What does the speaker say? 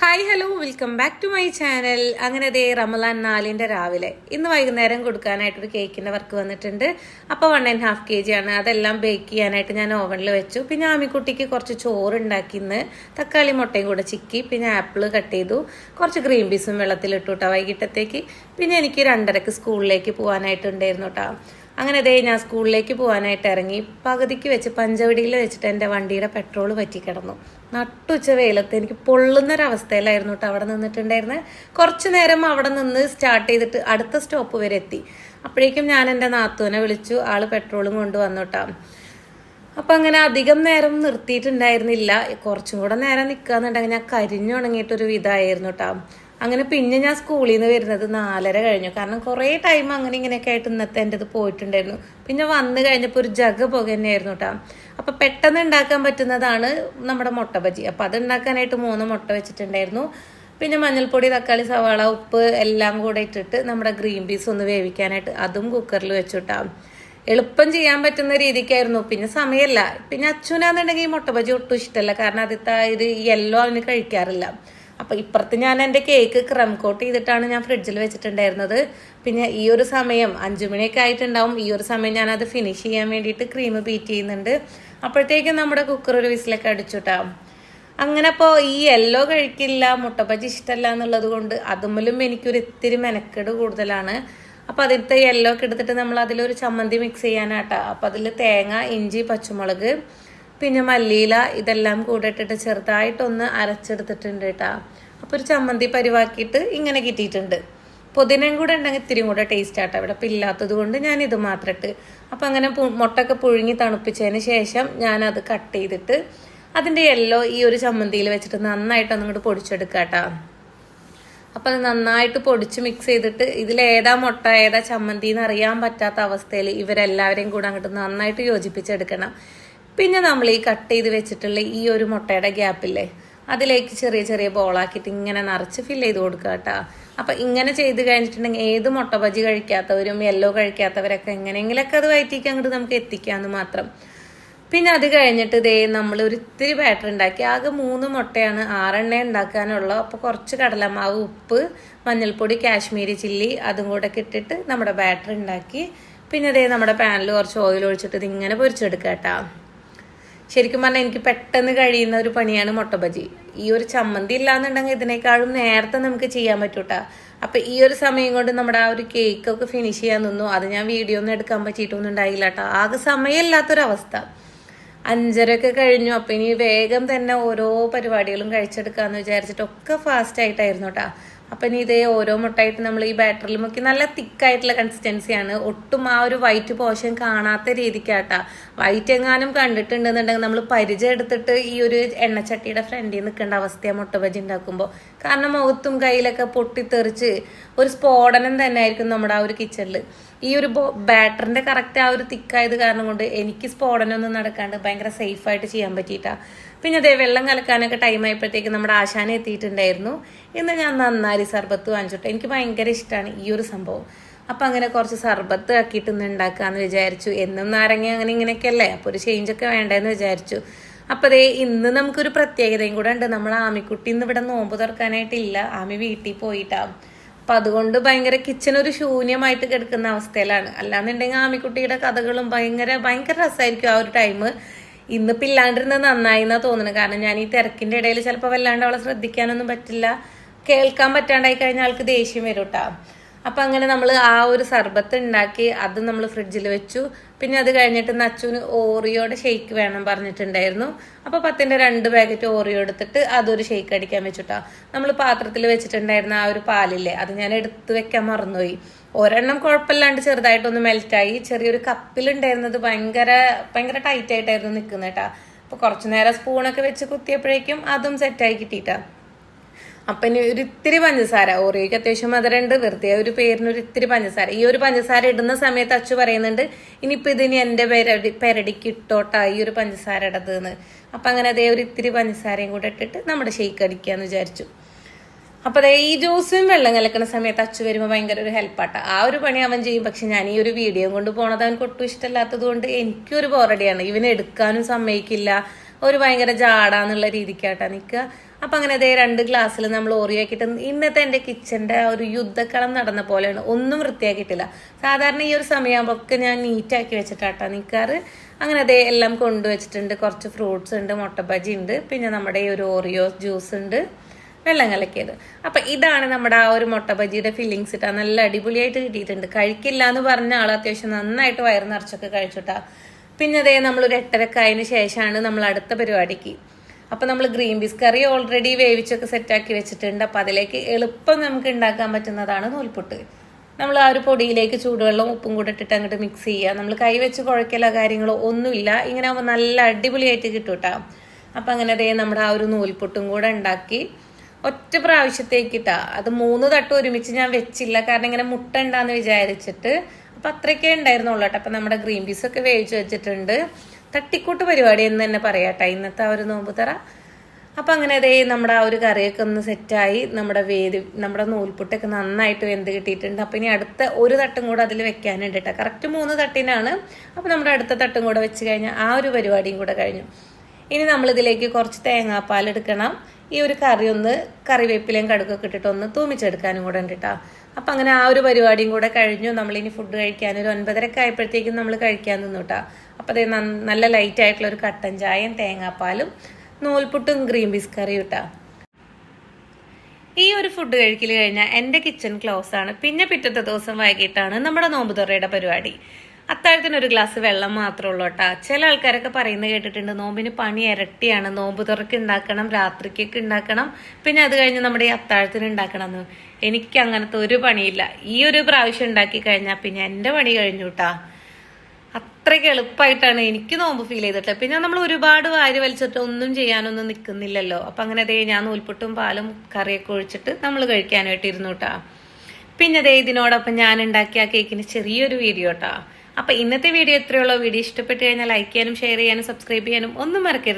Hi hello welcome back to my channel. അങ്ങനെ അതേ റമലാൻ നാലിന്റെ രാവിലെ. ഇന്ന് വൈകുന്നേരം കൊടുക്കാനായിട്ടൊരു കേക്കിന്റെ വർക്ക് വന്നിട്ടുണ്ട്. അപ്പോൾ one and half K G ആണ്. അതെല്ലാം ബേക്ക് ചെയ്യാനായിട്ട് ഞാൻ ഓവനിൽ വെച്ചു. പിന്നെ ആമിക്കുട്ടിക്ക് കുറച്ച് ചോറ് ഉണ്ടാക്കി ഇന്ന്. തക്കാളി മുട്ടയും കൂടെ ചിക്കി പിന്നെ ആപ്പിൾ കട്ട് ചെയ്തു. കുറച്ച് ഗ്രീൻ പീസും വെള്ളത്തിലിട്ടു കേട്ടോ വൈകിട്ടത്തേക്ക്. പിന്നെ എനിക്ക് രണ്ടരക്ക് സ്കൂളിലേക്ക് പോകാനായിട്ടുണ്ടായിരുന്നു കേട്ടോ അങ്ങനെ അതേ ഞാൻ സ്കൂളിലേക്ക് പോകാനായിട്ട് ഇറങ്ങി പകുതിക്ക് വെച്ച് പഞ്ചവടിയിൽ വെച്ചിട്ട് എന്റെ വണ്ടിയുടെ പെട്രോൾ പറ്റിക്കിടന്നു നട്ടുച്ച വെയിലത്ത് എനിക്ക് പൊള്ളുന്നൊരവസ്ഥയിലായിരുന്നു കേട്ടോ അവിടെ നിന്നിട്ടുണ്ടായിരുന്നത് കുറച്ച് നേരം അവിടെ നിന്ന് സ്റ്റാർട്ട് ചെയ്തിട്ട് അടുത്ത സ്റ്റോപ്പ് വരെ എത്തി. അപ്പോഴേക്കും ഞാൻ എന്റെ നാത്തൂനെ വിളിച്ചു ആൾ പെട്രോളും കൊണ്ടുവന്നു കേട്ടോ അപ്പം അങ്ങനെ അധികം നേരം നിർത്തിയിട്ടുണ്ടായിരുന്നില്ല. കുറച്ചും കൂടെ നേരം നിൽക്കുക എന്നുണ്ടെങ്കിൽ ഞാൻ കരിഞ്ഞുണങ്ങിയിട്ടൊരു വിധമായിരുന്നു കേട്ടോ അങ്ങനെ പിന്നെ ഞാൻ സ്കൂളിൽ നിന്ന് വരുന്നത് നാലര കഴിഞ്ഞു. കാരണം കുറേ ടൈം അങ്ങനെ ഇങ്ങനെയൊക്കെ ആയിട്ട് ഇന്നത്തെ എന്റെ ഇത് പോയിട്ടുണ്ടായിരുന്നു. പിന്നെ വന്നു കഴിഞ്ഞപ്പോൾ ഒരു ജഗ പുക തന്നെയായിരുന്നു കേട്ടോ അപ്പം പെട്ടെന്ന് ഉണ്ടാക്കാൻ പറ്റുന്നതാണ് നമ്മുടെ മുട്ട ബജി. അപ്പം അത് ഉണ്ടാക്കാനായിട്ട് മൂന്ന് മുട്ട വെച്ചിട്ടുണ്ടായിരുന്നു. പിന്നെ മഞ്ഞൾപ്പൊടി തക്കാളി സവാള ഉപ്പ് എല്ലാം കൂടെ ഇട്ടിട്ട് നമ്മുടെ ഗ്രീൻ പീസ് ഒന്ന് വേവിക്കാനായിട്ട് അതും കുക്കറിൽ വെച്ചുട്ടാ എളുപ്പം ചെയ്യാൻ പറ്റുന്ന രീതിക്കായിരുന്നു. പിന്നെ സമയമല്ല പിന്നെ അച്ഛനാന്നുണ്ടെങ്കിൽ ഈ മുട്ട ബജി ഒട്ടും ഇഷ്ടമല്ല കാരണം അതിത്തെ ഇത് യെല്ലോ അവന് കഴിക്കാറില്ല. അപ്പൊ ഇപ്പുറത്ത് ഞാൻ എന്റെ കേക്ക് ക്രം കോട്ട് ചെയ്തിട്ടാണ് ഞാൻ ഫ്രിഡ്ജിൽ വെച്ചിട്ടുണ്ടായിരുന്നത്. പിന്നെ ഈ ഒരു സമയം അഞ്ചു മണിയൊക്കെ ആയിട്ടുണ്ടാവും. ഈ ഒരു സമയം ഞാൻ അത് ഫിനിഷ് ചെയ്യാൻ വേണ്ടിയിട്ട് ക്രീം ബീറ്റ് ചെയ്യുന്നുണ്ട്. അപ്പോഴത്തേക്കും നമ്മുടെ കുക്കർ ഒരു വിസിലൊക്കെ അടിച്ചുട്ടാ അങ്ങനെ അപ്പോൾ ഈ യെല്ലോ കഴിക്കില്ല മുട്ടപ്പച്ചി ഇഷ്ടമല്ല എന്നുള്ളത് കൊണ്ട് അതുമൂലം എനിക്കൊരു ഇത്തിരി മെനക്കെട് കൂടുതലാണ്. അപ്പം അതിലത്തെ യെല്ലോ ഒക്കെ എടുത്തിട്ട് നമ്മൾ അതിലൊരു ചമ്മന്തി മിക്സ് ചെയ്യാനാട്ടാ അപ്പം അതിൽ തേങ്ങ ഇഞ്ചി പച്ചമുളക് പിന്നെ മല്ലിയില ഇതെല്ലാം കൂടെ ഇട്ടിട്ട് ചെറുതായിട്ടൊന്ന് അരച്ചെടുത്തിട്ടുണ്ട് കേട്ടാ അപ്പോൾ ഒരു ചമ്മന്തി പരിവാക്കിയിട്ട് ഇങ്ങനെ കിട്ടിയിട്ടുണ്ട്. പുതിനയും കൂടെ ഉണ്ടെങ്കിൽ ഇത്തിരി കൂടെ ടേസ്റ്റ് ആട്ടോ. ഇവിടെ അപ്പം ഇല്ലാത്തത് കൊണ്ട് ഞാൻ ഇത് മാത്രം ഇട്ട്. അപ്പം അങ്ങനെ മുട്ടൊക്കെ പുഴുങ്ങി തണുപ്പിച്ചതിന് ശേഷം ഞാനത് കട്ട് ചെയ്തിട്ട് അതിന്റെ യെല്ലോ ഈ ഒരു ചമ്മന്തിയിൽ വെച്ചിട്ട് നന്നായിട്ട് അങ്ങോട്ട് പൊടിച്ചെടുക്കാട്ടോ അപ്പം അത് നന്നായിട്ട് പൊടിച്ച് മിക്സ് ചെയ്തിട്ട് ഇതിൽ ഏതാ മുട്ട ഏതാ ചമ്മന്തി എന്ന് അറിയാൻ പറ്റാത്ത അവസ്ഥയിൽ ഇവരെല്ലാവരെയും കൂടെ അങ്ങോട്ട് നന്നായിട്ട് യോജിപ്പിച്ചെടുക്കണം. പിന്നെ നമ്മൾ ഈ കട്ട് ചെയ്ത് വെച്ചിട്ടുള്ള ഈ ഒരു മുട്ടയുടെ ഗ്യാപ്പില്ലേ അതിലേക്ക് ചെറിയ ചെറിയ ബോളാക്കിയിട്ട് ഇങ്ങനെ നിറച്ച് ഫില്ല് ചെയ്ത് കൊടുക്കുക കേട്ടോ. അപ്പം ഇങ്ങനെ ചെയ്ത് കഴിഞ്ഞിട്ടുണ്ടെങ്കിൽ ഏത് മുട്ട ബജി കഴിക്കാത്തവരും യെല്ലോ കഴിക്കാത്തവരൊക്കെ എങ്ങനെയെങ്കിലൊക്കെ അത് വയറ്റിക്ക് അങ്ങോട്ട് നമുക്ക് എത്തിക്കാമെന്ന് മാത്രം. പിന്നെ അത് കഴിഞ്ഞിട്ട് ഇതേ നമ്മൾ ഒരു ഇത്തിരി ബാറ്റർ ഉണ്ടാക്കി. ആകെ മൂന്ന് മുട്ടയാണ് ആറെണ്ണ ഉണ്ടാക്കാനുള്ള. അപ്പോൾ കുറച്ച് കടലമാവ് ഉപ്പ് മഞ്ഞൾപ്പൊടി കാശ്മീരി ചില്ലി അതും കൂടെ ഇട്ടിട്ട് നമ്മുടെ ബാറ്റർ ഉണ്ടാക്കി. പിന്നെ ദേ നമ്മുടെ പാനിൽ കുറച്ച് ഓയിൽ ഒഴിച്ചിട്ട് ഇതിങ്ങനെ പൊരിച്ചെടുക്കാം കേട്ടോ. ശരിക്കും പറഞ്ഞാൽ എനിക്ക് പെട്ടെന്ന് കഴിയുന്ന ഒരു പണിയാണ് മുട്ടബജി ഈ ഒരു ചമ്മന്തി ഇല്ലാന്നുണ്ടെങ്കിൽ ഇതിനേക്കാളും നേരത്തെ നമുക്ക് ചെയ്യാൻ പറ്റൂട്ടാ. അപ്പൊ ഈ ഒരു സമയം കൊണ്ട് നമ്മുടെ ആ ഒരു കേക്ക് ഒക്കെ ഫിനിഷ് ചെയ്യാൻ നിന്നു. അത് ഞാൻ വീഡിയോ ഒന്നും എടുക്കാൻ പറ്റിയിട്ടൊന്നും ഉണ്ടായില്ല കേട്ടോ ആകെ സമയമില്ലാത്തൊരവസ്ഥ. അഞ്ചരയൊക്കെ കഴിഞ്ഞു. അപ്പൊ ഇനി വേഗം തന്നെ ഓരോ പരിപാടികളും കഴിച്ചെടുക്കാന്ന് വിചാരിച്ചിട്ടൊക്കെ ഫാസ്റ്റ് ആയിട്ടായിരുന്നു കേട്ടാ അപ്പൊ ഇനി ഇതേ ഓരോ മുട്ടായിട്ട് നമ്മൾ ഈ ബാറ്ററിൽ മുക്കി നല്ല തിക്കായിട്ടുള്ള കൺസിസ്റ്റൻസിയാണ് ഒട്ടും ആ ഒരു വൈറ്റ് പോഷൻ കാണാത്ത രീതിക്കാട്ടാ. വൈറ്റ് എങ്ങാനും കണ്ടിട്ടുണ്ടെന്നുണ്ടെങ്കിൽ നമ്മൾ പരിചയം എടുത്തിട്ട് ഈ ഒരു എണ്ണച്ചട്ടിയുടെ ഫ്രണ്ടിൽ നിൽക്കേണ്ട അവസ്ഥയാണ് മുട്ട ബജി ഉണ്ടാക്കുമ്പോൾ കാരണം മുഖത്തും കയ്യിലൊക്കെ പൊട്ടിത്തെറിച്ച് ഒരു സ്ഫോടനം തന്നെ ആയിരിക്കും നമ്മുടെ ആ ഒരു കിച്ചണിൽ ഈ ഒരു ബാറ്ററിന്റെ കറക്റ്റ് ആ ഒരു തിക്കായത് കാരണം കൊണ്ട് എനിക്ക് സ്ഫോടനമൊന്നും നടക്കാണ്ട് ഭയങ്കര സേഫായിട്ട് ചെയ്യാൻ പറ്റിയിട്ടാ. പിന്നെ അതേ വെള്ളം കലക്കാനൊക്കെ ടൈം ആയപ്പോഴത്തേക്ക് നമ്മുടെ ആശാന എത്തിയിട്ടുണ്ടായിരുന്നു. ഇന്ന് ഞാൻ നന്നാരി സർബത്ത് വാങ്ങിച്ചിട്ട് എനിക്ക് ഭയങ്കര ഇഷ്ടമാണ് ഈ ഒരു സംഭവം. അപ്പം അങ്ങനെ കുറച്ച് സർബത്ത് ആക്കിയിട്ട് ഇന്ന് ഉണ്ടാക്കാന്ന് വിചാരിച്ചു. എന്നും നാരങ്ങ അങ്ങനെ ഇങ്ങനെയൊക്കെ അല്ലേ? അപ്പോൾ ഒരു ചേഞ്ച് ഒക്കെ വേണ്ടെന്ന് വിചാരിച്ചു. അപ്പോൾ അതേ ഇന്ന് നമുക്കൊരു പ്രത്യേകതയും കൂടെ ഉണ്ട്. നമ്മൾ ആമിക്കുട്ടി ഇന്ന് ഇവിടെ നോമ്പ് തുറക്കാനായിട്ടില്ല. ആമി വീട്ടിൽ പോയിട്ടാവും അപ്പൊ അതുകൊണ്ട് ഭയങ്കര കിച്ചൺ ഒരു ശൂന്യമായിട്ട് കിടക്കുന്ന അവസ്ഥയിലാണ്. അല്ലാന്നുണ്ടെങ്കിൽ ആമിക്കുട്ടിയുടെ കഥകളും ഭയങ്കര ഭയങ്കര രസമായിരിക്കും ആ ഒരു ടൈം ഇന്നിപ്പോ ഇല്ലാണ്ടിരുന്നത് നന്നായി എന്നാ തോന്നുന്നത്. കാരണം ഞാൻ ഈ തിരക്കിന്റെ ഇടയിൽ ചിലപ്പോൾ വല്ലാണ്ട് അവളെ ശ്രദ്ധിക്കാനൊന്നും പറ്റില്ല. കേൾക്കാൻ പറ്റാണ്ടായി കഴിഞ്ഞാൽ ആൾക്ക് ദേഷ്യം വരും അപ്പം അങ്ങനെ നമ്മൾ ആ ഒരു സർബത്ത് ഉണ്ടാക്കി അത് നമ്മൾ ഫ്രിഡ്ജിൽ വെച്ചു. പിന്നെ അത് കഴിഞ്ഞിട്ട് നച്ചുവിന് ഓറിയോടെ ഷെയ്ക്ക് വേണം പറഞ്ഞിട്ടുണ്ടായിരുന്നു. അപ്പോൾ പത്തിന്റെ രണ്ട് പാക്കറ്റ് ഓറിയോ എടുത്തിട്ട് അതൊരു ഷെയ്ക്ക് അടിക്കാൻ വെച്ചിട്ടാ. നമ്മൾ പാത്രത്തിൽ വെച്ചിട്ടുണ്ടായിരുന്ന ആ ഒരു പാലില്ലേ അത് ഞാൻ എടുത്ത് വെക്കാൻ മറന്നുപോയി. ഒരെണ്ണം കുഴപ്പമില്ലാണ്ട് ചെറുതായിട്ടൊന്ന് മെൽറ്റായി. ചെറിയൊരു കപ്പിലുണ്ടായിരുന്നത് ഭയങ്കര ഭയങ്കര ടൈറ്റ് ആയിട്ടായിരുന്നു നിൽക്കുന്നത് കേട്ടാ അപ്പോൾ കുറച്ചു നേരം സ്പൂണൊക്കെ വെച്ച് കുത്തിയപ്പോഴേക്കും അതും സെറ്റായി കിട്ടിയിട്ടാ. അപ്പൊ ഇനി ഒരു ഇത്തിരി പഞ്ചസാര. ഓറിയോക്ക് അത്യാവശ്യം മധുരമുണ്ട്. വെറുതെ ഒരു പേരിന് ഒരു ഇത്തിരി പഞ്ചസാര. ഈ ഒരു പഞ്ചസാര ഇടുന്ന സമയത്ത് അച്ചു പറയുന്നുണ്ട് ഇനിയിപ്പോ ഇതിന് എന്റെ പെരടി പെരടിക്ക് ഇട്ടോട്ടാ ഈ ഒരു പഞ്ചസാര ഇടതെന്ന്. അപ്പൊ അങ്ങനെ അതേ ഒരു ഇത്തിരി പഞ്ചസാരയും കൂടെ ഇട്ടിട്ട് നമ്മുടെ ഷെയ്ക്ക് അടിക്കാന്ന് വിചാരിച്ചു. അപ്പൊ ദേ ഈ ജ്യൂസും വെള്ളം കലക്കുന്ന സമയത്ത് അച്ചു വരുമ്പോൾ ഭയങ്കര ഒരു ഹെൽപ്പാട്ട. ആ ഒരു പണി അവൻ ചെയ്യും. പക്ഷെ ഞാൻ ഈ ഒരു വീഡിയോ കൊണ്ട് പോണത് അവൻ ഒട്ടും ഇഷ്ടമല്ലാത്തത് കൊണ്ട് എനിക്കൊരു ബോറടിയാണ്. ഇവനെ എടുക്കാനും സമ്മതിക്കില്ല. ഒരു ഭയങ്കര ജാടാന്നുള്ള രീതിക്കാട്ടാ നിൽക്കുക അപ്പം അങ്ങനെ അതേ രണ്ട് ഗ്ലാസ്സിൽ നമ്മൾ ഓറിയാക്കിയിട്ട് ഇന്നത്തെ എന്റെ കിച്ചന്റെ ഒരു യുദ്ധക്കളം നടന്ന പോലെയാണ്. ഒന്നും വൃത്തിയാക്കിയിട്ടില്ല. സാധാരണ ഈ ഒരു സമയമാകുമ്പോൾ ഒക്കെ ഞാൻ നീറ്റാക്കി വെച്ചിട്ടാട്ടാ നിൽക്കാറ് അങ്ങനെ അതേ എല്ലാം കൊണ്ടുവച്ചിട്ടുണ്ട് കുറച്ച് ഫ്രൂട്ട്സ് ഉണ്ട് മുട്ട ബജി ഉണ്ട് പിന്നെ നമ്മുടെ ഈ ഒരു ഓറിയോ ജ്യൂസ് ഉണ്ട് വെള്ളം കലക്കിയത്. അപ്പം ഇതാണ് നമ്മുടെ ആ ഒരു മുട്ട ബജിയുടെ ഫില്ലിങ്സ് ഇട്ടാ നല്ല അടിപൊളിയായിട്ട് കിട്ടിയിട്ടുണ്ട്. കഴിക്കില്ല എന്ന് പറഞ്ഞ ആൾ അത്യാവശ്യം നന്നായിട്ട് വയറ് നിറച്ചൊക്കെ കഴിച്ചിട്ടാ പിന്നെ അതേ നമ്മളൊരു എട്ടരക്കായതിന് ശേഷമാണ് നമ്മൾ അടുത്ത പരിപാടിക്ക്. അപ്പം നമ്മൾ ഗ്രീൻ പീസ് കറി ഓൾറെഡി വേവിച്ചൊക്കെ സെറ്റാക്കി വെച്ചിട്ടുണ്ട്. അപ്പം അതിലേക്ക് എളുപ്പം നമുക്ക് ഉണ്ടാക്കാൻ പറ്റുന്നതാണ് നൂൽപുട്ട്. നമ്മൾ ആ ഒരു പൊടിയിലേക്ക് ചൂടുവെള്ളം ഉപ്പും കൂടെ ഇട്ടിട്ട് അങ്ങോട്ട് മിക്സ് ചെയ്യുക നമ്മൾ കൈ വെച്ച് കുഴക്കലോ കാര്യങ്ങളോ ഒന്നുമില്ല. ഇങ്ങനെ ആകുമ്പോൾ നല്ല അടിപൊളിയായിട്ട് കിട്ടും കേട്ടോ അപ്പം അങ്ങനെ അതേ നമ്മുടെ ആ ഒരു നൂൽപുട്ടും കൂടെ ഉണ്ടാക്കി ഒറ്റ പ്രാവശ്യത്തേക്കിട്ടാ അത് മൂന്ന് തട്ട് ഒരുമിച്ച് ഞാൻ വെച്ചില്ല. കാരണം ഇങ്ങനെ മുട്ട ഉണ്ടാന്ന് വിചാരിച്ചിട്ട്. അപ്പം അത്രയ്ക്കേ ഉണ്ടായിരുന്നുള്ളൂ കേട്ടോ അപ്പം നമ്മുടെ ഗ്രീൻ പീസൊക്കെ വേവിച്ച് വെച്ചിട്ടുണ്ട്. തട്ടിക്കൂട്ട് പരിപാടി എന്ന് തന്നെ പറയാട്ടെ ഇന്നത്തെ ആ ഒരു നോമ്പ് തറ. അപ്പം അങ്ങനെ അതേ നമ്മുടെ ആ ഒരു കറിയൊക്കെ ഒന്ന് സെറ്റായി നമ്മുടെ വേദി നമ്മുടെ നൂൽപുട്ടൊക്കെ നന്നായിട്ട് വെന്ത് കിട്ടിയിട്ടുണ്ട്. അപ്പം ഇനി അടുത്ത ഒരു തട്ടും കൂടെ അതിൽ വെക്കാനുണ്ട് കേട്ടോ കറക്റ്റ് മൂന്ന് തട്ടിനാണ്. അപ്പം നമ്മുടെ അടുത്ത തട്ടും കൂടെ വെച്ച് കഴിഞ്ഞാൽ ആ ഒരു പരിപാടിയും കൂടെ കഴിഞ്ഞു. ഇനി നമ്മളിതിലേക്ക് കുറച്ച് തേങ്ങാപ്പാൽ എടുക്കണം. ഈ ഒരു കറി ഒന്ന് കറിവേപ്പിലയും കടുക്കൊക്കെ ഇട്ടിട്ട് ഒന്ന് തൂമിച്ചെടുക്കാനും കൂടെ ഉണ്ട് കേട്ടോ അപ്പം അങ്ങനെ ആ ഒരു പരിപാടിയും കൂടെ കഴിഞ്ഞു. നമ്മളിനി ഫുഡ് കഴിക്കാൻ ഒരു ഒൻപതരക്കെ നമ്മൾ കഴിക്കാൻ നിന്നു കേട്ടോ അപ്പം നല്ല ലൈറ്റ് ആയിട്ടുള്ള ഒരു കട്ടൻ ചായയും തേങ്ങാപ്പാലും നൂൽപുട്ടും ഗ്രീൻ പീസ് കറിയും ഇട്ടാ. ഈ ഒരു ഫുഡ് കഴിക്കൽ കഴിഞ്ഞാൽ എന്റെ കിച്ചൺ ക്ലോസ് ആണ്. പിന്നെ പിറ്റത്തെ ദിവസം വൈകിട്ടാണ് നമ്മുടെ നോമ്പ് തുറയുടെ പരിപാടി. അത്താഴത്തിന് ഒരു ഗ്ലാസ് വെള്ളം മാത്രമേ ഉള്ളൂ കേട്ടോ. ചില ആൾക്കാരൊക്കെ പറയുന്നത് കേട്ടിട്ടുണ്ട് നോമ്പിന് പണി ഇരട്ടിയാണ്. നോമ്പ് തുറക്ക് ഉണ്ടാക്കണം രാത്രിക്കൊക്കെ ഉണ്ടാക്കണം പിന്നെ അത് കഴിഞ്ഞ് നമ്മുടെ ഈ അത്താഴത്തിന് ഉണ്ടാക്കണം എന്ന്. എനിക്ക് അങ്ങനത്തെ ഒരു പണിയില്ല. ഈ ഒരു പ്രാവശ്യം ഉണ്ടാക്കി കഴിഞ്ഞാൽ പിന്നെ എന്റെ പണി കഴിഞ്ഞു കേട്ടാ. അത്രയ്ക്ക് എളുപ്പമായിട്ടാണ് എനിക്ക് നോമ്പ് ഫീൽ ചെയ്തിട്ടുള്ളത്. പിന്നെ നമ്മൾ ഒരുപാട് വാരി വലിച്ചിട്ട് ഒന്നും ചെയ്യാനൊന്നും നിൽക്കുന്നില്ലല്ലോ. അപ്പം അങ്ങനെ അതേ ഞാൻ നൂൽപുട്ടും പാലും കറിയൊക്കെ ഒഴിച്ചിട്ട് നമ്മൾ കഴിക്കാനായിട്ട് ഇരുന്നു കേട്ടാ പിന്നെ അതേ ഇതിനോടൊപ്പം ഞാൻ ഉണ്ടാക്കിയ കേക്കിന് ചെറിയൊരു വീഡിയോ കേട്ടാ അപ്പം ഇന്നത്തെ വീഡിയോ എത്രയുള്ളൂ? വീഡിയോ ഇഷ്ടപ്പെട്ട് കഴിഞ്ഞാൽ ലൈക്ക് ചെയ്യാനും ഷെയർ ചെയ്യാനും സബ്സ്ക്രൈബ് ചെയ്യാനും ഒന്നും മറക്കരുത്.